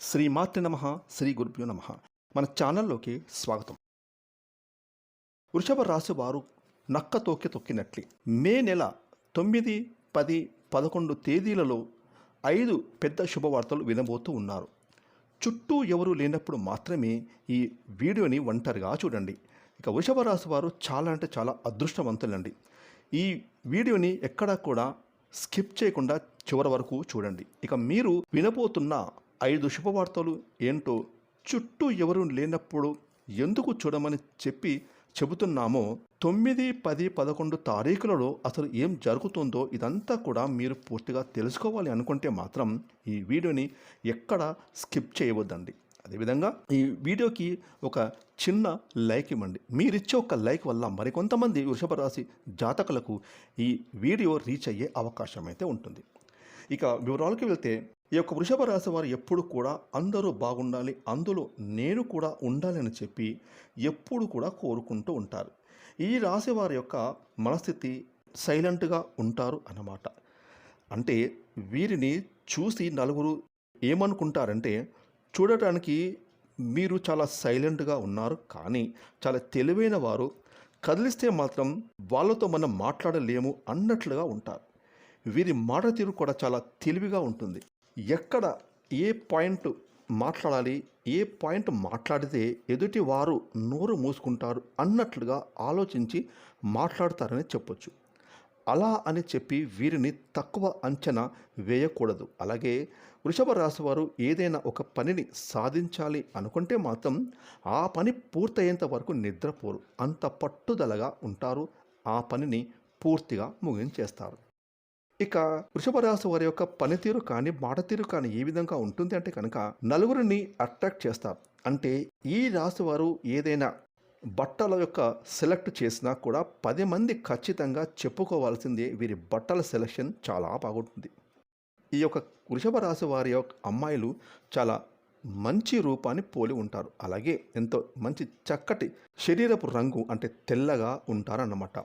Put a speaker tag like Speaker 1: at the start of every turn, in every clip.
Speaker 1: శ్రీ మాతృ నమ శ్రీ గురుభ్యో నమ. మన ఛానల్లోకి స్వాగతం. వృషభ రాశి వారు నక్క తోకి తొక్కినట్లే. మే నెల తొమ్మిది పది పదకొండు తేదీలలో ఐదు పెద్ద శుభవార్తలు వినబోతూ ఉన్నారు. చుట్టూ ఎవరూ లేనప్పుడు మాత్రమే ఈ వీడియోని ఒంటరిగా చూడండి. ఇక వృషభ రాశి వారు చాలా అంటే చాలా అదృష్టవంతులండి. ఈ వీడియోని ఎక్కడా కూడా స్కిప్ చేయకుండా చివరి వరకు చూడండి. ఇక మీరు వినబోతున్న ఐదు శుభవార్తలు ఏంటో చుట్టూ ఎవరు లేనప్పుడు ఎందుకు చూడమని చెప్పి చెబుతున్నామో తొమ్మిది పది పదకొండు తారీఖులలో అసలు ఏం జరుగుతుందో ఇదంతా కూడా మీరు పూర్తిగా తెలుసుకోవాలి అనుకుంటే మాత్రం ఈ వీడియోని ఎక్కడ స్కిప్ చేయవద్దండి. అదేవిధంగా ఈ వీడియోకి ఒక చిన్న లైక్ ఇవ్వండి. మీరిచ్చే ఒక లైక్ వల్ల మరికొంతమంది వృషభ రాశి జాతకులకు ఈ వీడియో రీచ్ అయ్యే అవకాశం అయితే ఉంటుంది. ఇక వివరాలకు వెళ్తే ఈ యొక్క వృషభ రాశి వారు ఎప్పుడు కూడా అందరూ బాగుండాలి అందులో నేను కూడా ఉండాలని చెప్పి ఎప్పుడు కూడా కోరుకుంటూ ఉంటారు. ఈ రాశి వారి యొక్క మనస్థితి సైలెంట్గా ఉంటారు అన్నమాట. అంటే వీరిని చూసి నలుగురు ఏమనుకుంటారంటే చూడటానికి మీరు చాలా సైలెంట్గా ఉన్నారు కానీ చాలా తెలివైన వారు కదిలిస్తే మాత్రం వాళ్ళతో మనం మాట్లాడలేము అన్నట్లుగా ఉంటారు. వీరి మాట తీరు కూడా చాలా తెలివిగా ఉంటుంది. ఎక్కడ ఏ పాయింట్ మాట్లాడాలి ఏ పాయింట్ మాట్లాడితే ఎదుటి వారు నోరు మూసుకుంటారు అన్నట్లుగా ఆలోచించి మాట్లాడతారని చెప్పొచ్చు. అలా అని చెప్పి వీరిని తక్కువ అంచనా వేయకూడదు. అలాగే వృషభ రాశి వారు ఏదైనా ఒక పనిని సాధించాలి అనుకుంటే మాత్రం ఆ పని పూర్తయ్యేంత వరకు నిద్రపోరు. అంత పట్టుదలగా ఉంటారు. ఆ పనిని పూర్తిగా ముగించేస్తారు. ఇక వృషభ రాశి వారి యొక్క పనితీరు కానీ మాట తీరు కానీ ఏ విధంగా ఉంటుంది అంటే కనుక నలుగురిని అట్రాక్ట్ చేస్తారు అంటే ఈ రాశి వారు ఏదైనా బట్టల యొక్క సెలెక్ట్ చేసినా కూడా పది మంది ఖచ్చితంగా చెప్పుకోవాల్సిందే వీరి బట్టల సెలెక్షన్ చాలా బాగుంటుంది. ఈ యొక్క వృషభ రాశి వారి యొక్క అమ్మాయిలు చాలా మంచి రూపాన్ని పోలి ఉంటారు. అలాగే ఎంతో మంచి చక్కటి శరీరపు రంగు అంటే తెల్లగా ఉంటారన్నమాట.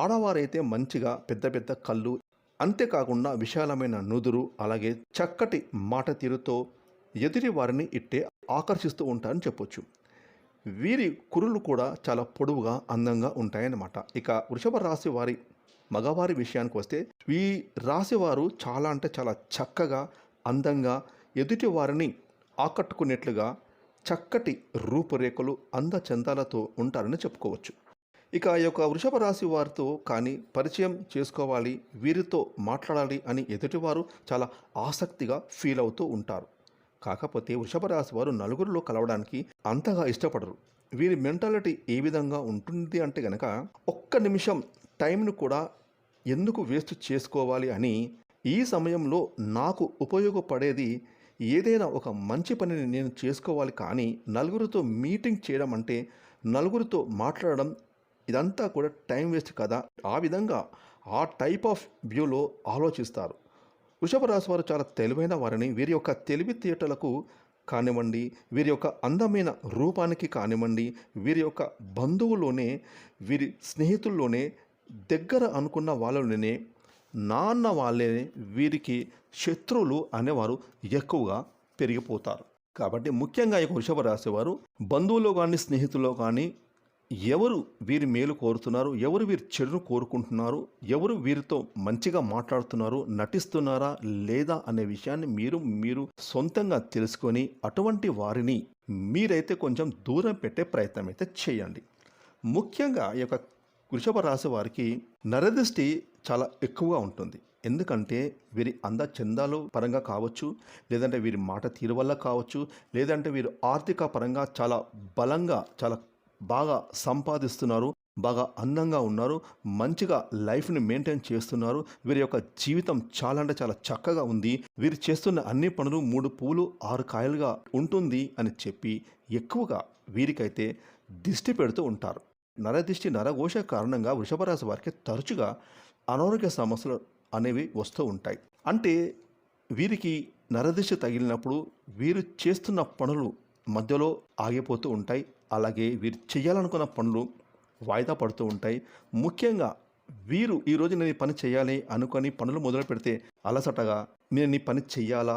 Speaker 1: ఆడవారైతే మంచిగా పెద్ద పెద్ద కళ్ళు అంతేకాకుండా విశాలమైన నుదురు అలాగే చక్కటి మాట తీరుతో ఎదుటి వారిని ఇట్టే ఆకర్షిస్తూ ఉంటారని చెప్పొచ్చు. వీరి కురులు కూడా చాలా పొడవుగా అందంగా ఉంటాయన్నమాట. ఇక వృషభ రాశి వారి మగవారి విషయానికి వస్తే ఈ రాశివారు చాలా అంటే చాలా చక్కగా అందంగా ఎదుటి వారిని ఆకట్టుకునేట్లుగా చక్కటి రూపురేఖలు అందచందాలతో ఉంటారని చెప్పుకోవచ్చు. ఇక ఆ యొక్క వృషభ రాశి వారితో కానీ పరిచయం చేసుకోవాలి వీరితో మాట్లాడాలి అని ఎదుటివారు చాలా ఆసక్తిగా ఫీల్ అవుతూ ఉంటారు. కాకపోతే వృషభ రాశి వారు నలుగురిలో కలవడానికి అంతగా ఇష్టపడరు. వీరి మెంటాలిటీ ఏ విధంగా ఉంటుంది అంటే కనుక ఒక్క నిమిషం టైంను కూడా ఎందుకు వేస్ట్ చేసుకోవాలి అని ఈ సమయంలో నాకు ఉపయోగపడేది ఏదైనా ఒక మంచి పనిని నేను చేసుకోవాలి కానీ నలుగురితో మీటింగ్ చేయడం అంటే నలుగురితో మాట్లాడడం ఇదంతా కూడా టైం వేస్ట్ కదా. ఆ విధంగా ఆ టైప్ ఆఫ్ వ్యూలో ఆలోచిస్తారు. వృషభ రాశి వారు చాలా తెలివైన వారిని వీరి యొక్క తెలివితేటలకు కానివ్వండి వీరి యొక్క అందమైన రూపానికి కానివ్వండి వీరి యొక్క బంధువులోనే వీరి స్నేహితుల్లోనే దగ్గర అనుకున్న వాళ్ళలోనే నాన్న వాళ్ళే వీరికి శత్రువులు అనేవారు ఎక్కువగా పెరిగిపోతారు. కాబట్టి ముఖ్యంగా ఈ వృషభ రాశి వారు బంధువులో కానీ స్నేహితుల్లో కానీ ఎవరు వీరి మేలు కోరుతున్నారు? ఎవరు వీరి చెడును కోరుకుంటున్నారు? ఎవరు వీరితో మంచిగా మాట్లాడుతున్నారు? నటిస్తున్నారా? లేదా అనే విషయాన్ని మీరు మీరు సొంతంగా తెలుసుకొని అటువంటి వారిని మీరైతే కొంచెం దూరం పెట్టే ప్రయత్నం అయితే చేయండి. ముఖ్యంగా ఈ యొక్క వృషభ రాశి వారికి నరదృష్టి చాలా ఎక్కువగా ఉంటుంది. ఎందుకంటే వీరి అంద చందాలు పరంగా కావచ్చు లేదంటే వీరి మాట తీరు వల్ల కావచ్చు లేదంటే వీరు ఆర్థిక పరంగా చాలా బలంగా చాలా బాగా సంపాదిస్తున్నారు బాగా అందంగా ఉన్నారు మంచిగా లైఫ్ని మెయింటైన్ చేస్తున్నారు. వీరి యొక్క జీవితం చాలా అంటే చాలా చక్కగా ఉంది. వీరు చేస్తున్న అన్ని పనులు మూడు పూలు ఆరు కాయలుగా ఉంటుంది అని చెప్పి ఎక్కువగా వీరికైతే దిష్టి పెడుతూ ఉంటారు. నరదిష్టి నరఘోష కారణంగా వృషభరాశి వారికి తరచుగా అనారోగ్య సమస్యలు అనేవి వస్తూ ఉంటాయి. అంటే వీరికి నరదిష్టి తగిలినప్పుడు వీరు చేస్తున్న పనులు మధ్యలో ఆగిపోతూ ఉంటాయి. అలాగే వీరు చేయాలనుకున్న పనులు వాయిదా పడుతూ ఉంటాయి. ముఖ్యంగా వీరు ఈరోజు నేను ఈ పని చేయాలి అనుకొని పనులు మొదలు పెడితే అలసటగా నేను ఈ పని చెయ్యాలా?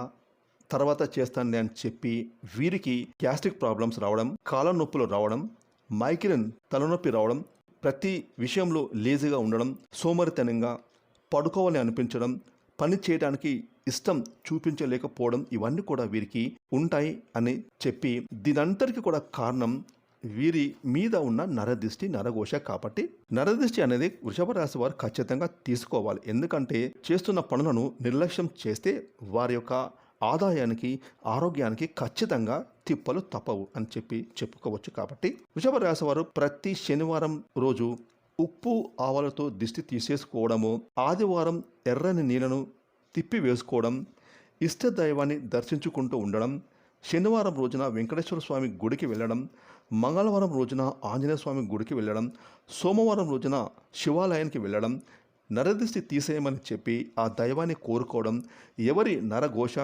Speaker 1: తర్వాత చేస్తాను అని చెప్పి వీరికి గ్యాస్ట్రిక్ ప్రాబ్లమ్స్ రావడం కాళ్ళ నొప్పులు రావడం మైగ్రేన్ తలనొప్పి రావడం ప్రతి విషయంలో లేజీగా ఉండడం సోమరితనంగా పడుకోవాలని అనిపించడం పని చేయడానికి ఇష్టం చూపించలేకపోవడం ఇవన్నీ కూడా వీరికి ఉంటాయి అని చెప్పి దీనంతటికీ కూడా కారణం వీరి మీద ఉన్న నరదిష్టి నరఘోష కాబట్టి నరదిష్టి అనేది వృషభ రాశి వారు ఖచ్చితంగా తీసుకోవాలి. ఎందుకంటే చేస్తున్న పనులను నిర్లక్ష్యం చేస్తే వారి యొక్క ఆదాయానికి ఆరోగ్యానికి ఖచ్చితంగా తిప్పలు తప్పవు అని చెప్పి చెప్పుకోవచ్చు కాబట్టి వృషభ రాశి వారు ప్రతి శనివారం రోజు ఉప్పు ఆవాలతో దిష్టి తీసేసుకోవడము ఆదివారం ఎర్రని నీళ్ళను తిప్పి వేసుకోవడం ఇష్ట దైవాన్ని దర్శించుకుంటూ ఉండడం శనివారం రోజున వెంకటేశ్వర స్వామి గుడికి వెళ్ళడం మంగళవారం రోజున ఆంజనేయ స్వామి గుడికి వెళ్ళడం సోమవారం రోజున శివాలయానికి వెళ్ళడం నరదిష్టి తీసేయమని చెప్పి ఆ దైవాన్ని కోరుకోవడం ఎవరి నరఘోష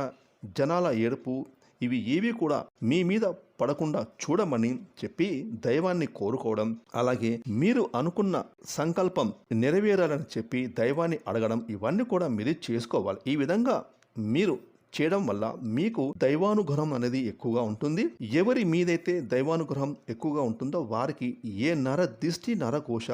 Speaker 1: జనాల ఏడుపు ఇవి ఏవి కూడా మీ మీద పడకుండా చూడమని చెప్పి దైవాన్ని కోరుకోవడం అలాగే మీరు అనుకున్న సంకల్పం నెరవేరాలని చెప్పి దైవాన్ని అడగడం ఇవన్నీ కూడా మీరు చేసుకోవాలి. ఈ విధంగా మీరు చేయడం వల్ల మీకు దైవానుగ్రహం అనేది ఎక్కువగా ఉంటుంది. ఎవరి మీదైతే దైవానుగ్రహం ఎక్కువగా ఉంటుందో వారికి ఏ నర దిష్టి నరకోశ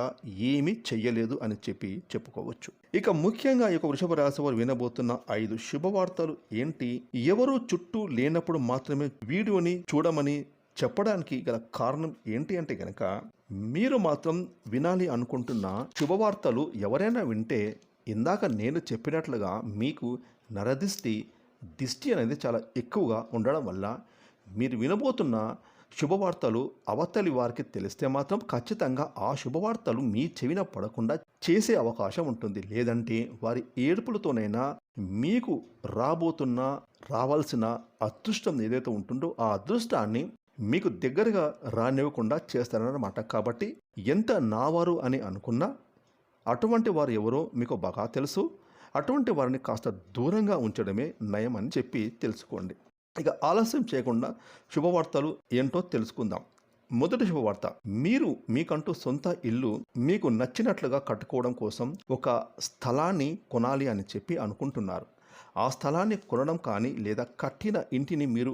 Speaker 1: ఏమీ చెయ్యలేదు అని చెప్పి చెప్పుకోవచ్చు. ఇక ముఖ్యంగా ఈ యొక్క వృషభ రాశి వారు వినబోతున్న ఐదు శుభవార్తలు ఏంటి? ఎవరు చుట్టూ లేనప్పుడు మాత్రమే వీడియోని చూడమని చెప్పడానికి గల కారణం ఏంటి అంటే గనక మీరు మాత్రం వినాలి అనుకుంటున్న శుభవార్తలు ఎవరైనా వింటే ఇందాక నేను చెప్పినట్లుగా మీకు నరదిష్టి దిష్టి అనేది చాలా ఎక్కువగా ఉండడం వల్ల మీరు వినబోతున్న శుభవార్తలు అవతలి వారికి తెలిస్తే మాత్రం ఖచ్చితంగా ఆ శుభవార్తలు మీ చెవిన పడకుండా చేసే అవకాశం ఉంటుంది. లేదంటే వారి ఏడుపులతోనైనా మీకు రాబోతున్న రావాల్సిన అదృష్టం ఏదైతే ఉంటుందో ఆ అదృష్టాన్ని మీకు దగ్గరగా రానివ్వకుండా చేస్తారన్నమాట. కాబట్టి ఎంత నావారు అని అనుకున్నా అటువంటి వారు ఎవరో మీకు బాగా తెలుసు. అటువంటి వారిని కాస్త దూరంగా ఉంచడమే నయం అని చెప్పి తెలుసుకోండి. ఇక ఆలస్యం చేయకుండా శుభవార్తలు ఏంటో తెలుసుకుందాం. మొదటి శుభవార్త మీరు మీకంటూ సొంత ఇల్లు మీకు నచ్చినట్లుగా కట్టుకోవడం కోసం ఒక స్థలాన్ని కొనాలి అని చెప్పి అనుకుంటున్నారు. ఆ స్థలాన్ని కొనడం కానీ లేదా కట్టిన ఇంటిని మీరు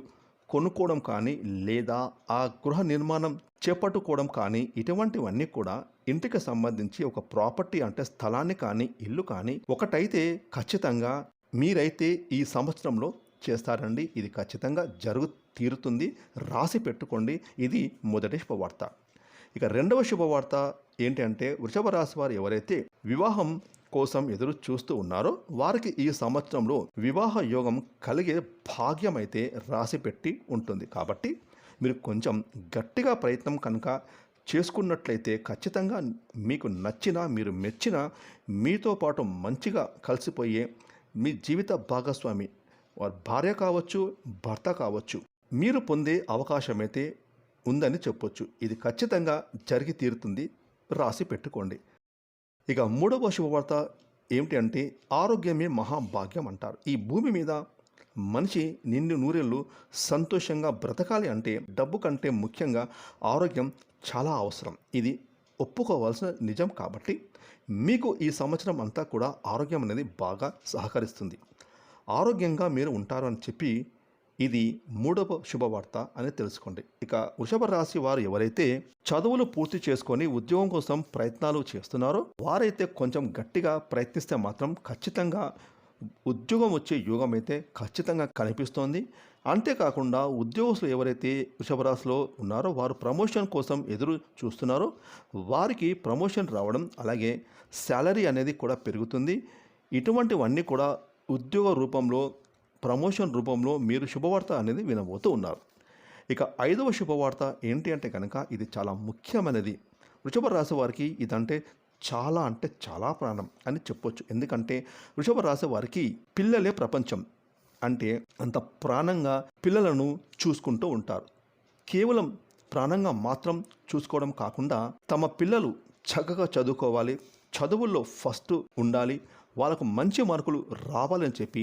Speaker 1: కొనుక్కోవడం కానీ లేదా ఆ గృహ నిర్మాణం చేపట్టుకోవడం కానీ ఇటువంటివన్నీ కూడా ఇంటికి సంబంధించి ఒక ప్రాపర్టీ అంటే స్థలాన్ని కానీ ఇల్లు కానీ ఒకటైతే ఖచ్చితంగా మీరైతే ఈ సంవత్సరంలో చేస్తారండి. ఇది ఖచ్చితంగా జరుగు తీరుతుంది. రాసి పెట్టుకోండి. ఇది మొదటి శుభవార్త. ఇక రెండవ శుభవార్త ఏంటంటే వృషభ రాశి వారు ఎవరైతే వివాహం కోసం ఎదురు చూస్తూ ఉన్నారో వారికి ఈ సంవత్సరంలో వివాహ యోగం కలిగే భాగ్యం అయితే రాసి పెట్టి ఉంటుంది. కాబట్టి మీరు కొంచెం గట్టిగా ప్రయత్నం కనుక చేసుకున్నట్లయితే ఖచ్చితంగా మీకు నచ్చిన మీరు మెచ్చిన మీతో పాటు మంచిగా కలిసిపోయే మీ జీవిత భాగస్వామి. వారి భార్య కావచ్చు భర్త కావచ్చు మీరు పొందే అవకాశం అయితే ఉందని చెప్పొచ్చు. ఇది ఖచ్చితంగా జరిగి తీరుతుంది. రాసి పెట్టుకోండి. ఇక మూడవ శుభవార్త ఏమిటి అంటే ఆరోగ్యమే మహాభాగ్యం అంటారు. ఈ భూమి మీద మనిషి నిండు నూరేళ్ళు సంతోషంగా బ్రతకాలి అంటే డబ్బు కంటే ముఖ్యంగా ఆరోగ్యం చాలా అవసరం. ఇది ఒప్పుకోవాల్సిన నిజం కాబట్టి మీకు ఈ సంవత్సరం అంతా కూడా ఆరోగ్యం అనేది బాగా సహకరిస్తుంది. ఆరోగ్యంగా మీరు ఉంటారు అని చెప్పి ఇది మూడవ శుభవార్త అని తెలుసుకోండి. ఇక వృషభ రాశి వారు ఎవరైతే చదువులు పూర్తి చేసుకొని ఉద్యోగం కోసం ప్రయత్నాలు చేస్తున్నారో వారైతే కొంచెం గట్టిగా ప్రయత్నిస్తే మాత్రం ఖచ్చితంగా ఉద్యోగం వచ్చే యోగం అయితే ఖచ్చితంగా కనిపిస్తోంది. అంతేకాకుండా ఉద్యోగస్తులు ఎవరైతే వృషభరాశిలో ఉన్నారో వారు ప్రమోషన్ కోసం ఎదురు చూస్తున్నారో. వారికి ప్రమోషన్ రావడం అలాగే శాలరీ అనేది కూడా పెరుగుతుంది. ఇటువంటివన్నీ కూడా ఉద్యోగ రూపంలో ప్రమోషన్ రూపంలో మీరు శుభవార్త అనేది వినబోతూ ఉన్నారు. ఇక ఐదవ శుభవార్త ఏంటి అంటే కనుక ఇది చాలా ముఖ్యమైనది. వృషభ రాశి వారికి ఇదంటే చాలా అంటే చాలా ప్రాణం అని చెప్పొచ్చు. ఎందుకంటే వృషభ రాశి వారికి పిల్లలే ప్రపంచం. అంటే అంత ప్రాణంగా పిల్లలను చూసుకుంటూ ఉంటారు. కేవలం ప్రాణంగా మాత్రం చూసుకోవడం కాకుండా తమ పిల్లలు చక్కగా చదువుకోవాలి. చదువుల్లో ఫస్ట్ ఉండాలి. వాళ్ళకు మంచి మార్కులు రావాలని చెప్పి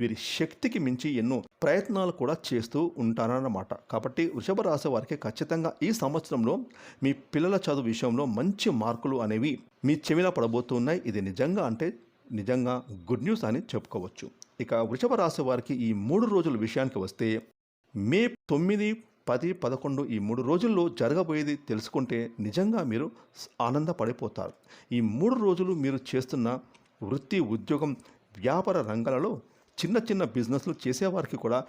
Speaker 1: వీరి శక్తికి మించి ఎన్నో ప్రయత్నాలు కూడా చేస్తూ ఉంటారన్నమాట. కాబట్టి వృషభ రాశి వారికి ఖచ్చితంగా ఈ సంవత్సరంలో మీ పిల్లల చదువు విషయంలో మంచి మార్కులు అనేవి మీ చెవిలా పడబోతున్నాయి. ఇది నిజంగా అంటే నిజంగా గుడ్ న్యూస్ అని చెప్పుకోవచ్చు. ఇక వృషభ రాశి వారికి ఈ మూడు రోజుల విషయానికి వస్తే మే తొమ్మిది పది పదకొండు ఈ మూడు రోజుల్లో జరగబోయేది తెలుసుకుంటే నిజంగా మీరు ఆనందపడిపోతారు. ఈ మూడు రోజులు మీరు చేస్తున్న వృత్తి ఉద్యోగం వ్యాపార రంగాలలో చిన్న చిన్న బిజినెస్లు చేసేవారికి కూడా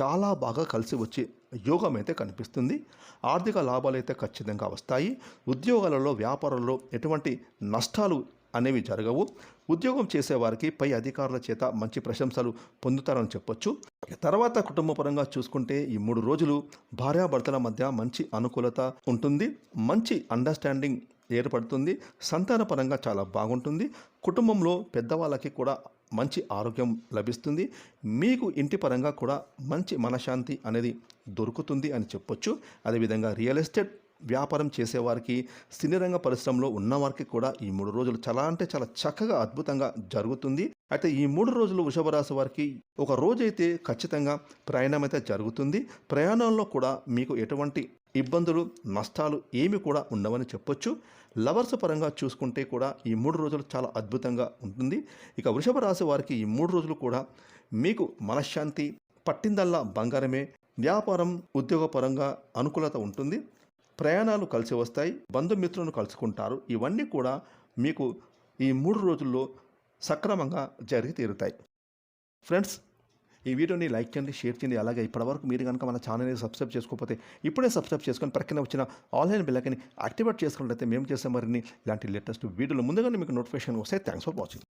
Speaker 1: చాలా బాగా కలిసి వచ్చే యోగం అయితే కనిపిస్తుంది. ఆర్థిక లాభాలు అయితే ఖచ్చితంగా వస్తాయి. ఉద్యోగాలలో వ్యాపారంలో ఎటువంటి నష్టాలు అనేవి జరగవు. ఉద్యోగం చేసేవారికి పై అధికారుల చేత మంచి ప్రశంసలు పొందుతారని చెప్పొచ్చు. తర్వాత కుటుంబ పరంగా చూసుకుంటే ఈ మూడు రోజులు భార్యాభర్తల మధ్య మంచి అనుకూలత ఉంటుంది. మంచి అండర్స్టాండింగ్ ఏర్పడుతుంది. సంతానపరంగా చాలా బాగుంటుంది. కుటుంబంలో పెద్దవాళ్ళకి కూడా మంచి ఆరోగ్యం లభిస్తుంది. మీకు ఇంటి పరంగా కూడా మంచి మనశ్శాంతి అనేది దొరుకుతుంది అని చెప్పొచ్చు. అదేవిధంగా రియల్ ఎస్టేట్ వ్యాపారం చేసేవారికి సినీరంగ పరిశ్రమలో ఉన్నవారికి కూడా ఈ మూడు రోజులు చాలా అంటే చాలా చక్కగా అద్భుతంగా జరుగుతుంది. అయితే ఈ మూడు రోజులు వృషభ రాశి వారికి ఒక రోజైతే ఖచ్చితంగా ప్రయాణం అయితే జరుగుతుంది. ప్రయాణంలో కూడా మీకు ఎటువంటి ఇబ్బందులు నష్టాలు ఏమి కూడా ఉండవని చెప్పొచ్చు. లవర్స్ పరంగా చూసుకుంటే కూడా ఈ మూడు రోజులు చాలా అద్భుతంగా ఉంటుంది. ఇక వృషభ రాశి వారికి ఈ మూడు రోజులు కూడా మీకు మనశ్శాంతి పట్టిందల్లా బంగారమే. వ్యాపారం ఉద్యోగపరంగా అనుకూలత ఉంటుంది. ప్రయాణాలు కలిసి వస్తాయి బంధుమిత్రులను కలుసుకుంటారు. ఇవన్నీ కూడా మీకు ఈ మూడు రోజుల్లో సక్రమంగా జరిగి తీరుతాయి. ఫ్రెండ్స్ ఈ వీడియోని లైక్ చేయండి షేర్ చేయండి. అలాగే ఇప్పటివరకు మీరు కనుక మన ఛానల్ని సబ్స్క్రైబ్ చేసుకోకపోతే ఇప్పుడే సబ్స్క్రైబ్ చేసుకొని ప్రక్కన వచ్చిన ఆన్లైన్ బిల్లకని యాక్టివేట్ చేసుకున్నట్లయితే మేము చేసే మరిన్ని ఇలాంటి లేటెస్ట్ వీడియోలు ముందుగానే మీకు నోటిఫికేషన్ వస్తాయి. Thanks for watching